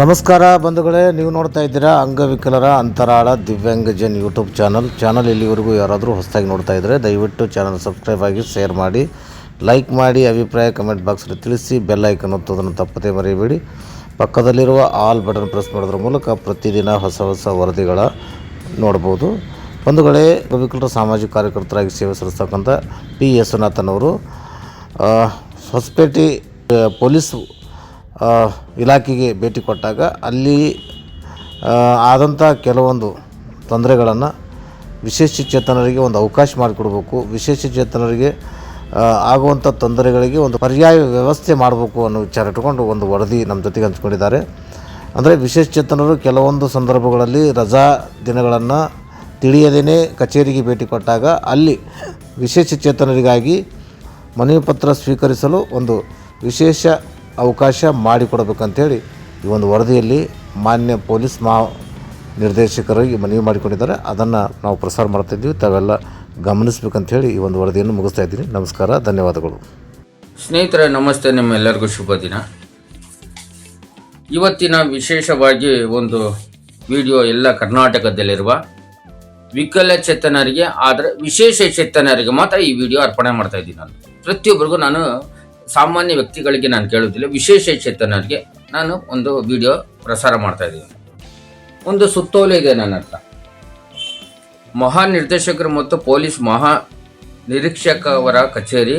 ನಮಸ್ಕಾರ ಬಂಧುಗಳೇ, ನೀವು ನೋಡ್ತಾ ಇದ್ದೀರಾ ಅಂಗವಿಕಲರ ಅಂತರಾಳ ದಿವ್ಯಾಂಗಜನ್ ಯೂಟ್ಯೂಬ್ ಚಾನಲ್. ಚಾನಲ್ ಇಲ್ಲಿವರೆಗೂ ಯಾರಾದರೂ ಹೊಸದಾಗಿ ನೋಡ್ತಾ ಇದ್ದರೆ ದಯವಿಟ್ಟು ಚಾನಲ್ ಸಬ್ಸ್ಕ್ರೈಬ್ ಆಗಿ, ಶೇರ್ ಮಾಡಿ, ಲೈಕ್ ಮಾಡಿ, ಅಭಿಪ್ರಾಯ ಕಮೆಂಟ್ ಬಾಕ್ಸಲ್ಲಿ ತಿಳಿಸಿ, ಬೆಲ್ ಐಕನ್ ಒತ್ತೋದನ್ನು ತಪ್ಪದೇ ಮರೆಯಬೇಡಿ ಪಕ್ಕದಲ್ಲಿರುವ ಆಲ್ ಬಟನ್ ಪ್ರೆಸ್ ಮಾಡೋದ್ರ ಮೂಲಕ ಪ್ರತಿದಿನ ಹೊಸ ಹೊಸ ವರದಿಗಳ ನೋಡ್ಬೋದು. ಬಂಧುಗಳೇ, ಅಂಗವಿಕಲರ ಸಾಮಾಜಿಕ ಕಾರ್ಯಕರ್ತರಾಗಿ ಸೇವೆ ಸಲ್ಲಿಸ್ತಕ್ಕಂಥ ಪಿ ಯಶನಾಥನ್ ಹೊಸಪೇಟೆ ಪೊಲೀಸ್ ಇಲಾಖೆಗೆ ಭೇಟಿ ಕೊಟ್ಟಾಗ ಅಲ್ಲಿ ಆದಂಥ ಕೆಲವೊಂದು ತೊಂದರೆಗಳನ್ನು ವಿಶೇಷ ಚೇತನರಿಗೆ ಒಂದು ಅವಕಾಶ ಮಾಡಿಕೊಡ್ಬೇಕು. ವಿಶೇಷ ಚೇತನರಿಗೆ ಆಗುವಂಥ ತೊಂದರೆಗಳಿಗೆ ಒಂದು ಪರ್ಯಾಯ ವ್ಯವಸ್ಥೆ ಮಾಡಬೇಕು ಅನ್ನೋ ವಿಚಾರ ಇಟ್ಕೊಂಡು ಒಂದು ವರದಿ ನಮ್ಮ ಜೊತೆಗೆ ಹಂಚ್ಕೊಂಡಿದ್ದಾರೆ. ಅಂದರೆ ವಿಶೇಷ ಚೇತನರು ಕೆಲವೊಂದು ಸಂದರ್ಭಗಳಲ್ಲಿ ರಜಾ ದಿನಗಳನ್ನು ತಿಳಿಯದೇ ಕಚೇರಿಗೆ ಭೇಟಿ ಕೊಟ್ಟಾಗ ಅಲ್ಲಿ ವಿಶೇಷ ಚೇತನರಿಗಾಗಿ ಮನವಿ ಪತ್ರ ಸ್ವೀಕರಿಸಲು ಒಂದು ವಿಶೇಷ ಅವಕಾಶ ಮಾಡಿಕೊಡಬೇಕಂತೇಳಿ ಈ ಒಂದು ವರದಿಯಲ್ಲಿ ಮಾನ್ಯ ಪೊಲೀಸ್ ಮಹಾ ನಿರ್ದೇಶಕರಿಗೆ ಮನವಿ ಮಾಡಿಕೊಂಡಿದ್ದಾರೆ. ಅದನ್ನು ನಾವು ಪ್ರಸಾರ ಮಾಡ್ತಾಯಿದ್ದೀವಿ ತಾವೆಲ್ಲ ಗಮನಿಸ್ಬೇಕಂತೇಳಿ ಈ ಒಂದು ವರದಿಯನ್ನು ಮುಗಿಸ್ತಾ ಇದ್ದೀನಿ. ನಮಸ್ಕಾರ, ಧನ್ಯವಾದಗಳು. ಸ್ನೇಹಿತರೆ, ನಮಸ್ತೆ. ನಿಮ್ಮೆಲ್ಲರಿಗೂ ಶುಭ ದಿನ. ಇವತ್ತಿನ ವಿಶೇಷವಾಗಿ ಒಂದು ವಿಡಿಯೋ ಎಲ್ಲ ಕರ್ನಾಟಕದಲ್ಲಿರುವ ವಿಕಲಚೇತನರಿಗೆ ಆದರೆ ವಿಶೇಷ ಚೇತನರಿಗೆ ಮಾತ್ರ ಈ ವಿಡಿಯೋ ಅರ್ಪಣೆ ಮಾಡ್ತಾ ಇದ್ದೀನಿ ನಾನು. ಪ್ರತಿಯೊಬ್ಬರಿಗೂ ನಾನು ಸಾಮಾನ್ಯ ವ್ಯಕ್ತಿಗಳಿಗೆ ನಾನು ಕೇಳುವುದಿಲ್ಲ, ವಿಶೇಷ ಚೇತನರಿಗೆ ನಾನು ಒಂದು ವಿಡಿಯೋ ಪ್ರಸಾರ ಮಾಡ್ತಾ ಇದ್ದೀನಿ. ಒಂದು ಸುತ್ತೋಲೆ ಇದೆ ನನ್ನ ಮಹಾ ನಿರ್ದೇಶಕರು ಮತ್ತು ಪೊಲೀಸ್ ಮಹಾ ನಿರೀಕ್ಷಕವರ ಕಚೇರಿ,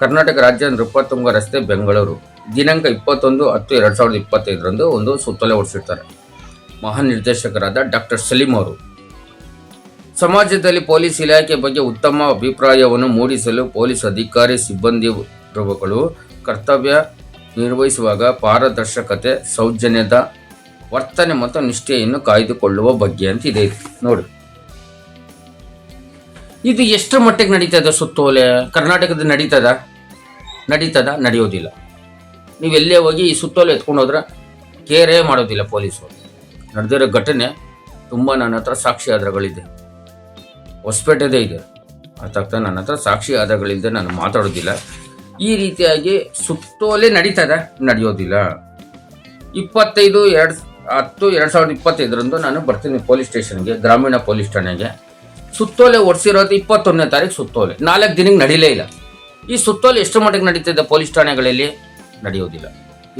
ಕರ್ನಾಟಕ ರಾಜ್ಯ ನೃಪತುಂಗ ರಸ್ತೆ, ಬೆಂಗಳೂರು. ದಿನಾಂಕ ಇಪ್ಪತ್ತೊಂದು ಹತ್ತು ಎರಡು ಸಾವಿರದ ಇಪ್ಪತ್ತೈದರಂದು ಒಂದು ಸುತ್ತೋಲೆ ಮಹಾನ್ ನಿರ್ದೇಶಕರಾದ ಡಾಕ್ಟರ್ ಸಲೀಂ ಅವರು. ಸಮಾಜದಲ್ಲಿ ಪೊಲೀಸ್ ಇಲಾಖೆ ಬಗ್ಗೆ ಉತ್ತಮ ಅಭಿಪ್ರಾಯವನ್ನು ಮೂಡಿಸಲು ಪೊಲೀಸ್ ಅಧಿಕಾರಿ ಸಿಬ್ಬಂದಿಗಳು ಕರ್ತವ್ಯ ನಿರ್ವಹಿಸುವಾಗ ಪಾರದರ್ಶಕತೆ, ಸೌಜನ್ಯದ ವರ್ತನೆ ಮತ್ತು ನಿಷ್ಠೆಯನ್ನು ಕಾಯ್ದುಕೊಳ್ಳುವ ಬಗ್ಗೆ ಅಂತ ಇದೆ. ಇದು. ನೋಡಿ. ಇದು ಎಷ್ಟು ಮಟ್ಟಿಗೆ ನಡೀತದ ಸುತ್ತೋಲೆ ಕರ್ನಾಟಕದ ನಡೀತದ? ನಡೀತದ? ನಡೆಯೋದಿಲ್ಲ. ನೀವು ಎಲ್ಲೇ ಹೋಗಿ ಈ ಸುತ್ತೋಲೆ ಎತ್ಕೊಂಡು ಹೋದ್ರೆ ಕೇರೇ ಮಾಡೋದಿಲ್ಲ ಪೊಲೀಸರು. ನಡೆದಿರೋ ಘಟನೆ ತುಂಬ ನನ್ನ ಹತ್ರ ಸಾಕ್ಷಿ ಆಧಾರಗಳಿದೆ. ಹೊಸಪೇಟೆದೇ ಇದೆ. ಅರ್ಥಾಗ್ತಾ ನನ್ನ ಹತ್ರ ಸಾಕ್ಷಿ ಆಧಾರಗಳಿಲ್ಲದೆ ನಾನು ಮಾತಾಡೋದಿಲ್ಲ. ಈ ರೀತಿಯಾಗಿ ಸುತ್ತೋಲೆ ನಡೀತದ. ನಡೆಯೋದಿಲ್ಲ. ಇಪ್ಪತ್ತೈದು, ಎರಡು ಹತ್ತು, ಎರಡು ಸಾವಿರದ ಇಪ್ಪತ್ತೈದರಂದು ನಾನು ಬರ್ತೀನಿ ಪೊಲೀಸ್ ಸ್ಟೇಷನ್ಗೆ, ಗ್ರಾಮೀಣ ಪೊಲೀಸ್ ಠಾಣೆಗೆ. ಸುತ್ತೋಲೆ ಒಡಿಸಿರೋದು ಇಪ್ಪತ್ತೊಂದನೇ ತಾರೀಕು ಸುತ್ತೋಲೆ. ನಾಲ್ಕು ದಿನಕ್ಕೆ ನಡೀಲೇ ಇಲ್ಲ. ಈ ಸುತ್ತೋಲೆ ಎಷ್ಟು ಮಟ್ಟಿಗೆ ನಡೀತಿದೆ ಪೊಲೀಸ್ ಠಾಣೆಗಳಲ್ಲಿ? ನಡೆಯೋದಿಲ್ಲ.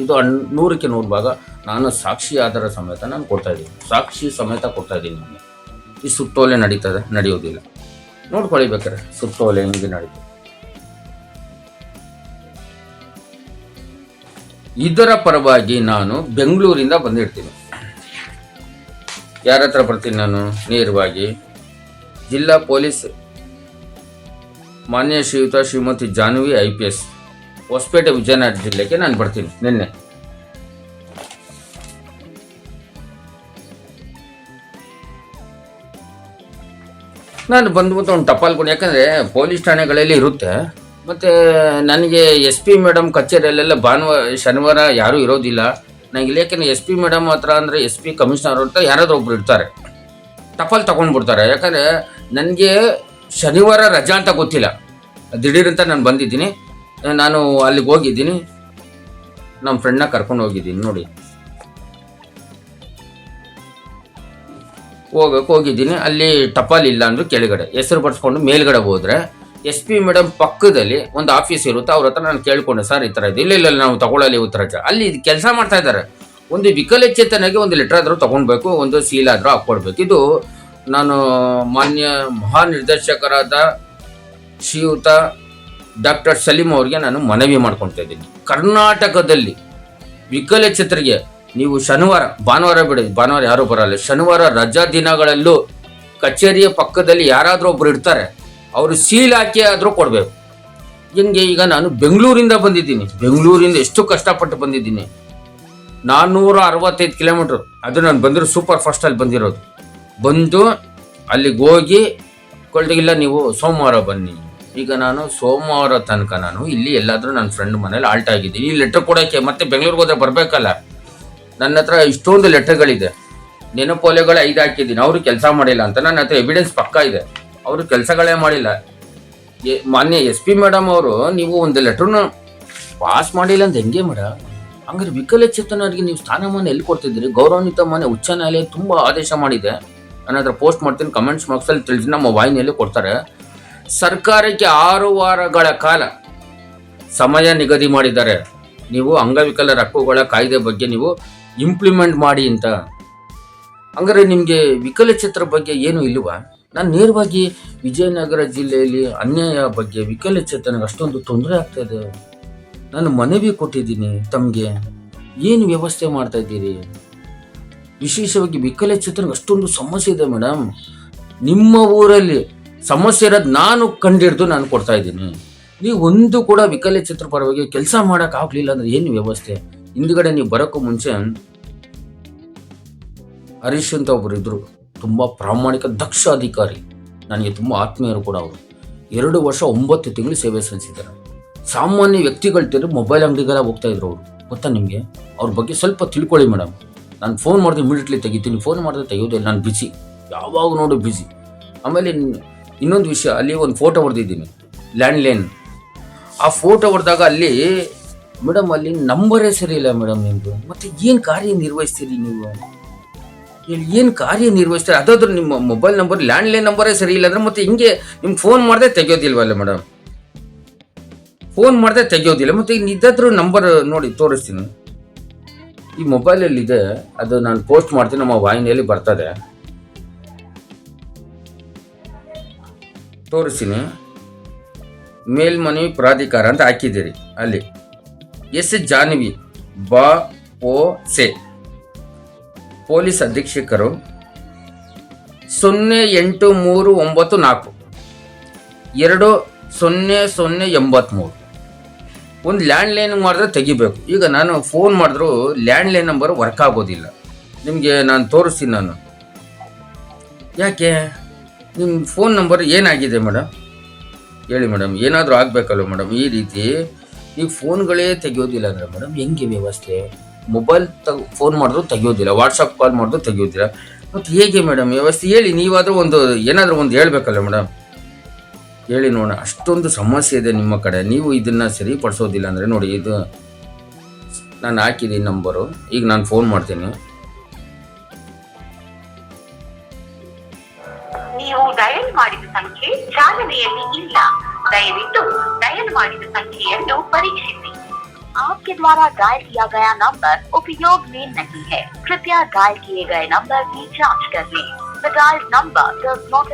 ಇದು ಅನ್ ನೂರಕ್ಕೆ ನೂರು ಭಾಗ ನಾನು ಸಾಕ್ಷಿ ಆಧಾರ ಸಮೇತ ನಾನು ಕೊಡ್ತಾ ಇದ್ದೀನಿ. ಸಾಕ್ಷಿ ಸಮೇತ ಕೊಡ್ತಾ ಇದ್ದೀನಿ ನಿಮಗೆ ಈ ಸುತ್ತೋಲೆ ನಡೀತದೆ, ನಡೆಯೋದಿಲ್ಲ. ನೋಡ್ಕೊಳ್ಳಿ ಬೇಕಾರೆ ಸುತ್ತೋಲೆ ಹಿಂಗೆ ನಡೀತದೆ. ಇದರ ಪರವಾಗಿ ನಾನು ಬೆಂಗಳೂರಿಂದ ಬಂದಿರ್ತೀನಿ. ಯಾರ ಹತ್ರ ಬರ್ತೀನಿ ನಾನು? ನೇರವಾಗಿ ಜಿಲ್ಲಾ ಪೊಲೀಸ್ ಮಾನ್ಯ Shriyuta Shrimati Janhvi I P S Hosapete Vijayanagara ಜಿಲ್ಲೆಗೆ ನಾನು ಬರ್ತೀನಿ ನಿನ್ನೆ. ನಾನು ಬಂದ್ಬಿಟ್ಟು ಒಂದು ಟಪಾಲ್ ಕೊಡಿ. ಯಾಕಂದರೆ ಪೊಲೀಸ್ ಠಾಣೆಗಳಲ್ಲಿ ಇರುತ್ತೆ. ಮತ್ತು ನನಗೆ ಎಸ್ ಪಿ ಮೇಡಮ್ ಕಚೇರಿಯಲ್ಲೆಲ್ಲ ಭಾನುವಾರ, ಶನಿವಾರ ಯಾರೂ ಇರೋದಿಲ್ಲ. ನನಗೆ ಯಾಕಂದ್ರೆ ಎಸ್ ಪಿ ಮೇಡಮ್ ಹತ್ರ ಅಂದರೆ ಎಸ್ ಪಿ ಕಮಿಷನರ್ ಅಂತ ಯಾರಾದರೂ ಒಬ್ರು ಇರ್ತಾರೆ. ಟಪಾಲ್ ತಗೊಂಡ್ಬಿಡ್ತಾರೆ. ಯಾಕಂದರೆ ನನಗೆ ಶನಿವಾರ ರಜಾ ಅಂತ ಗೊತ್ತಿಲ್ಲ. ದಿಢೀರಂತ ನಾನು ಬಂದಿದ್ದೀನಿ. ನಾನು ಅಲ್ಲಿಗೆ ಹೋಗಿದ್ದೀನಿ. ನಮ್ಮ ಫ್ರೆಂಡ್ನ ಕರ್ಕೊಂಡು ಹೋಗಿದ್ದೀನಿ ನೋಡಿ. ಹೋಗಕ್ಕೆ ಹೋಗಿದ್ದೀನಿ. ಅಲ್ಲಿ ಟಪಾಲ್ ಇಲ್ಲ ಅಂದ್ರು ಕೆಳಗಡೆ. ಹೆಸರು ಪಡಿಸ್ಕೊಂಡು ಮೇಲ್ಗಡೆ ಹೋದ್ರೆ ಎಸ್ ಪಿ ಮೇಡಮ್ ಪಕ್ಕದಲ್ಲಿ ಒಂದು ಆಫೀಸ್ ಇರುತ್ತೆ. ಅವ್ರ ಹತ್ರ ನಾನು ಕೇಳ್ಕೊಂಡೆ, ಸರ್, ಈ ಥರ ಇದೆ. ಇಲ್ಲ ಇಲ್ಲ ನಾವು ತಗೊಳ್ಳಲಿ ಉತ್ತರ. ಅಲ್ಲಿ ಇದು ಕೆಲಸ ಮಾಡ್ತಾ ಇದ್ದಾರೆ. ಒಂದು ವಿಕಲಚೇತನಿಗೆ ಒಂದು ಲೆಟರ್ ಆದರೂ ತಗೊಳ್ಬೇಕು, ಒಂದು ಸೀಲ್ ಆದರೂ ಹಾಕ್ಕೊಡ್ಬೇಕು. ಇದು ನಾನು ಮಾನ್ಯ ಮಹಾನಿರ್ದೇಶಕರಾದ ಶ್ರೀಯುತ ಡಾಕ್ಟರ್ ಸಲೀಂ ಅವರಿಗೆ ನಾನು ಮನವಿ ಮಾಡ್ಕೊಳ್ತಾ ಇದ್ದೀನಿ. ಕರ್ನಾಟಕದಲ್ಲಿ ವಿಕಲಚೇತರಿಗೆ ನೀವು ಶನಿವಾರ, ಭಾನುವಾರ ಬಿಡಿ, ಭಾನುವಾರ ಯಾರೂ ಬರಲ್ಲ. ಶನಿವಾರ ರಜಾ ದಿನಗಳಲ್ಲೂ ಕಚೇರಿಯ ಪಕ್ಕದಲ್ಲಿ ಯಾರಾದರೂ ಒಬ್ರು ಇರ್ತಾರೆ. ಅವರು ಸೀಲ್ ಹಾಕಿ ಆದರೂ ಕೊಡಬೇಕು. ಹಿಂಗೆ ಈಗ ನಾನು ಬೆಂಗಳೂರಿಂದ ಬಂದಿದ್ದೀನಿ. ಬೆಂಗಳೂರಿಂದ ಎಷ್ಟು ಕಷ್ಟಪಟ್ಟು ಬಂದಿದ್ದೀನಿ. ನಾನ್ನೂರ ಅರವತ್ತೈದು ಕಿಲೋಮೀಟ್ರ್. ಅದು ನಾನು ಬಂದಿರೋ ಸೂಪರ್ ಫಾಸ್ಟಲ್ಲಿ ಬಂದಿರೋದು. ಬಂದು ಅಲ್ಲಿಗೆ ಹೋಗಿ ಕೊಳ್ತಿಲ್ಲ ನೀವು ಸೋಮವಾರ ಬನ್ನಿ. ಈಗ ನಾನು ಸೋಮವಾರ ತನಕ ನಾನು ಇಲ್ಲಿ ಎಲ್ಲಾದರೂ ನನ್ನ ಫ್ರೆಂಡ್ ಮನೇಲಿ ಆಲ್ಟ್ ಆಗಿದ್ದೀನಿ. ಈ ಲೆಟರ್ ಕೊಡೋಕ್ಕೆ ಮತ್ತೆ ಬೆಂಗಳೂರಿಗೆ ಹೋದ್ರೆ ಬರಬೇಕಲ್ಲ. ನನ್ನ ಹತ್ರ ಇಷ್ಟೊಂದು ಲೆಟರ್ಗಳಿದೆ ನೆನಪೋಲೆಗಳು ಐದು ಹಾಕಿದ್ದೀನಿ. ಅವರು ಕೆಲಸ ಮಾಡಿಲ್ಲ ಅಂತ. ನನ್ನ ಹತ್ರ ಎವಿಡೆನ್ಸ್ ಪಕ್ಕ ಇದೆ. ಅವರು ಕೆಲಸಗಳೇ ಮಾಡಿಲ್ಲ. ಮಾನ್ಯ ಎಸ್ ಪಿ ಮೇಡಮ್ ಅವರು, ನೀವು ಒಂದು ಲೆಟ್ರನ್ನ ಪಾಸ್ ಮಾಡಿಲ್ಲ ಅಂತ ಹೆಂಗೆ ಮೇಡಮ್ ಹಂಗಾರೆ ವಿಕಲಚೇತನರಿಗೆ ನೀವು ಸ್ಥಾನಮಾನ ಎಲ್ಲಿ ಕೊಡ್ತಿದ್ದೀರಿ? ಗೌರವಾನ್ವಿತ ಮನೆ ಉಚ್ಚ ನ್ಯಾಯಾಲಯ ತುಂಬ ಆದೇಶ ಮಾಡಿದೆ. ನಾನು ಹತ್ರ ಪೋಸ್ಟ್ ಮಾಡ್ತೀನಿ ಕಮೆಂಟ್ಸ್ ಬಾಕ್ಸಲ್ಲಿ ತಿಳಿಸಿ, ನಮ್ಮ ವಾಹಿನಿಯಲ್ಲಿ ಕೊಡ್ತಾರೆ. ಸರ್ಕಾರಕ್ಕೆ ಆರು ವಾರಗಳ ಕಾಲ ಸಮಯ ನಿಗದಿ ಮಾಡಿದ್ದಾರೆ. ನೀವು ಅಂಗವಿಕಲರ ಹಕ್ಕುಗಳ ಕಾಯ್ದೆ ಬಗ್ಗೆ ನೀವು ಇಂಪ್ಲಿಮೆಂಟ್ ಮಾಡಿ ಅಂತ. ಹಂಗಾರೆ ನಿಮಗೆ ವಿಕಲಚೇತರ ಬಗ್ಗೆ ಏನು ಇಲ್ವಾ? ನಾನು ನೇರವಾಗಿ ವಿಜಯನಗರ ಜಿಲ್ಲೆಯಲ್ಲಿ ಅನ್ಯಾಯ ಬಗ್ಗೆ ವಿಕಲಚೇತನಿಗೆ ಅಷ್ಟೊಂದು ತೊಂದರೆ ಆಗ್ತಾ ಇದೆ. ನಾನು ಮನವಿ ಕೊಟ್ಟಿದ್ದೀನಿ ತಮಗೆ. ಏನು ವ್ಯವಸ್ಥೆ ಮಾಡ್ತಾ ಇದ್ದೀರಿ? ವಿಶೇಷವಾಗಿ ವಿಕಲಚೇತನಿಗೆ ಅಷ್ಟೊಂದು ಸಮಸ್ಯೆ ಇದೆ ಮೇಡಮ್ ನಿಮ್ಮ ಊರಲ್ಲಿ ಸಮಸ್ಯೆ ಇರೋದು ನಾನು ಕಂಡಿಡ್ದು ನಾನು ಕೊಡ್ತಾ ಇದ್ದೀನಿ. ನೀವು ಒಂದು ಕೂಡ ವಿಕಲಚೇತನ ಪರವಾಗಿ ಕೆಲಸ ಮಾಡೋಕ್ಕಾಗಲಿಲ್ಲ ಅಂದ್ರೆ ಏನು ವ್ಯವಸ್ಥೆ? ಹಿಂದ್ಗಡೆ ನೀವು ಬರೋಕ್ಕೂ ಮುಂಚೆ ಹರೀಶ್ ಅಂತ ಒಬ್ಬರು ಇದ್ರು. ತುಂಬ ಪ್ರಾಮಾಣಿಕ ದಕ್ಷ ಅಧಿಕಾರಿ. ನನಗೆ ತುಂಬ ಆತ್ಮೀಯರು ಕೂಡ ಅವರು. ಎರಡು ವರ್ಷ ಒಂಬತ್ತು ತಿಂಗಳು ಸೇವೆ ಸಲ್ಲಿಸಿದ್ದಾರೆ. ಸಾಮಾನ್ಯ ವ್ಯಕ್ತಿಗಳು ತಿರು ಮೊಬೈಲ್ ಅಂಗಡಿಗೆಲ್ಲ ಹೋಗ್ತಾ ಇದ್ರು ಅವರು. ಗೊತ್ತಾ ನಿಮಗೆ? ಅವ್ರ ಬಗ್ಗೆ ಸ್ವಲ್ಪ ತಿಳ್ಕೊಳ್ಳಿ ಮೇಡಮ್. ನಾನು ಫೋನ್ ಮಾಡಿದ್ರೆ ಇಮಿಡಿಯೇಟ್ಲಿ ತೆಗಿತೀನಿ. ಫೋನ್ ಮಾಡಿದ್ರೆ ತೆಗೆಯೋದಿಲ್ಲ ನಾನು ಬಿಸಿ ಯಾವಾಗ ನೋಡು ಬಿಸಿ ಆಮೇಲೆ ಇನ್ನೊಂದು ವಿಷಯ, ಅಲ್ಲಿ ಒಂದು ಫೋಟೋ ಹೊಡೆದಿದ್ದೀನಿ ಲ್ಯಾಂಡ್ಲೈನ್ ಆ ಫೋಟೋ ಹೊಡೆದಾಗ ಅಲ್ಲಿ, ಮೇಡಮ್ ಅಲ್ಲಿ ನಂಬರೇ ಸರಿ ಇಲ್ಲ ಮೇಡಮ್ ನಿಮ್ಮದು ಮತ್ತು ಏನು ಕಾರ್ಯ ನಿರ್ವಹಿಸ್ತೀರಿ ನೀವು? ಇಲ್ಲಿ ಏನು ಕಾರ್ಯ ನಿರ್ವಹಿಸ್ತಾರೆ? ಅದಾದ್ರೂ ನಿಮ್ಮ ಮೊಬೈಲ್ ನಂಬರ್ ಲ್ಯಾಂಡ್ಲೈನ್ ನಂಬರೇ ಸರಿ ಇಲ್ಲ ಅಂದ್ರೆ ಮತ್ತೆ ಹಿಂಗೆ ನಿಮ್ಗೆ ಫೋನ್ ಮಾಡದೆ ತೆಗೆಯೋದಿಲ್ವಲ್ಲ ಮೇಡಮ್ ಫೋನ್ ಮಾಡದೆ ತೆಗೆಯೋದಿಲ್ಲ. ಮತ್ತೆ ಇದಾದ್ರೂ ನಂಬರ್ ನೋಡಿ ತೋರಿಸ್ತೀನಿ. ಈ ಮೊಬೈಲಲ್ಲಿ ಇದೆ. ಅದು ನಾನು ಪೋಸ್ಟ್ ಮಾಡ್ತೀನಿ. ನಮ್ಮ ವಾಹಿನಿಯಲ್ಲಿ ಬರ್ತದೆ. ತೋರಿಸ್ತೀನಿ. ಮೇಲ್ಮನವಿ ಪ್ರಾಧಿಕಾರ ಅಂತ ಹಾಕಿದ್ದೀರಿ. ಅಲ್ಲಿ. ಎಸ್. ಜಾನ್ವಿ. ಬಾ, ಓ, ಸೆ. ಪೊಲೀಸ್ ಅಧೀಕ್ಷಕರು ಸೊನ್ನೆ ಎಂಟು ಮೂರು ಒಂಬತ್ತು ನಾಲ್ಕು, ಎರಡು ಸೊನ್ನೆ ಸೊನ್ನೆ ಎಂಬತ್ತ್ಮೂರು ಒಂದು ಲ್ಯಾಂಡ್ಲೈನ್ ಮಾಡಿದ್ರೆ ತೆಗಿಬೇಕು. ಈಗ ನಾನು ಫೋನ್ ಮಾಡಿದ್ರು ಲ್ಯಾಂಡ್ಲೈನ್ ನಂಬರ್ ವರ್ಕ್ ಆಗೋದಿಲ್ಲ. ನಿಮಗೆ ನಾನು ತೋರಿಸ್ತೀನಿ ನಾನು. ಯಾಕೆ? ನಿಮ್ಮ ಫೋನ್ ನಂಬರ್ ಏನಾಗಿದೆ ಮೇಡಮ್? ಹೇಳಿ ಮೇಡಮ್, ಏನಾದರೂ ಆಗಬೇಕಲ್ವ ಮೇಡಮ್? ಈ ರೀತಿ ಈಗ ಫೋನ್ಗಳೇ ತೆಗೆಯೋದಿಲ್ಲ ಅಂದರೆ ಮೇಡಮ್, ಹೆಂಗೆ ವ್ಯವಸ್ಥೆ? ಮೊಬೈಲ್ ತಗ ಫೋನ್ ಮಾಡಿದ್ರು ತೆಗಿಯೋದಿಲ್ಲ ವಾಟ್ಸಪ್ ಕಾಲ್ ಮಾಡಿದ್ರು ತೆಗಿಯೋದಿಲ್ಲ. ಮತ್ತು ಹೇಗೆ ಮೇಡಮ್ ವ್ಯವಸ್ಥೆ ಹೇಳಿ, ನೀವಾದರೂ ಒಂದು, ಏನಾದರೂ ಒಂದು ಹೇಳ್ಬೇಕಲ್ಲ ಮೇಡಮ್ ಹೇಳಿ ನೋಡೋಣ. ಅಷ್ಟೊಂದು ಸಮಸ್ಯೆ ಇದೆ ನಿಮ್ಮ ಕಡೆ. ನೀವು ಇದನ್ನು ಸರಿಪಡಿಸೋದಿಲ್ಲ ಅಂದರೆ ನೋಡಿ, ಇದು ನಾನು ಹಾಕಿದ್ದೀನಿ ನಂಬರು ಈಗ ನಾನು ಫೋನ್ ಮಾಡ್ತೀನಿ. ಮಾಡಿದ ಸಂಖ್ಯೆ ಚಾಲನೆಯಲ್ಲಿ ಇಲ್ಲ. ದಯವಿಟ್ಟು ಡಯಲ್ ಮಾಡಿದ ಸಂಖ್ಯೆಯನ್ನು ಪರೀಕ್ಷಿಸಿ. आपके द्वारा डायल किया गया नंबर उपयोग में नहीं है। कृपया डायल किए गए नंबर की जाँच कर लें। Dial number does not